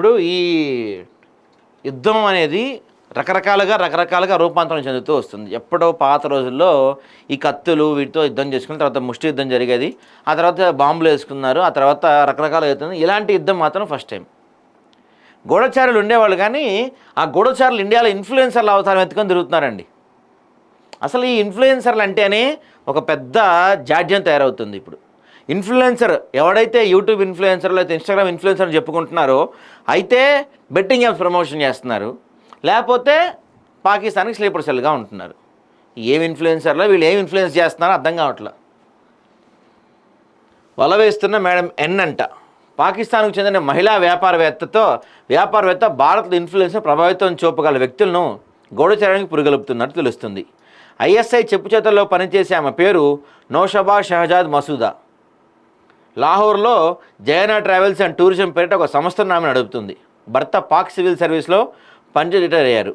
ఇప్పుడు ఈ యుద్ధం అనేది రకరకాలుగా రకరకాలుగా రూపాంతరం చెందుతూ వస్తుంది. ఎప్పుడో పాత రోజుల్లో ఈ కత్తులు వీటితో యుద్ధం చేసుకున్న తర్వాత ముష్టి యుద్ధం జరిగేది. ఆ తర్వాత బాంబులు వేసుకున్నారు. ఆ తర్వాత రకరకాల అవుతుంది ఇలాంటి యుద్ధం మాత్రం ఫస్ట్ టైం గూఢచారులు ఉండేవాళ్ళు కానీ ఆ గూఢచారులు ఇండియాలో ఇన్ఫ్లుయెన్సర్ల అవతారం ఎత్తుకొని తిరుగుతున్నారండి. అసలు ఈ ఇన్ఫ్లుయెన్సర్లు అంటేనే ఒక పెద్ద జాడ్యం తయారవుతుంది ఇప్పుడు. ఇన్ఫ్లుయెన్సర్ ఎవడైతే యూట్యూబ్ ఇన్ఫ్లుయెన్సర్ లేకపోతే ఇన్స్టాగ్రామ్ ఇన్ఫ్లుయెన్సర్ అని చెప్పుకుంటున్నారో అయితే బెట్టింగ్ యాప్స్ ప్రమోషన్ చేస్తున్నారు. లేకపోతే పాకిస్తాన్కి స్లీపర్ సెల్గా ఉంటున్నారు. ఏం ఇన్ఫ్లుయెన్సర్లో? వీళ్ళు ఏం ఇన్ఫ్లుయెన్స్ చేస్తున్నారో అర్థం కావట్లా. వల వేస్తున్న మేడం ఎన్ అంట. పాకిస్తాన్కు చెందిన మహిళా వ్యాపారవేత్తతో వ్యాపారవేత్త భారత్ ఇన్ఫ్లుయెన్స్ ప్రభావితం చూపగల వ్యక్తులను గూఢచరానికి పురుగలుపుతున్నట్టు తెలుస్తుంది. ఐఎస్ఐ చెప్పు చేతల్లో పనిచేసే ఆమె పేరు నౌషబా షహజాద్ మసూదా. లాహోర్లో జయనా ట్రావెల్స్ అండ్ టూరిజం పేరిట ఒక సంస్థను ఆమె నడుపుతుంది భర్త పాక్ సివిల్ సర్వీస్లో పనిచేసి రిటైర్ అయ్యారు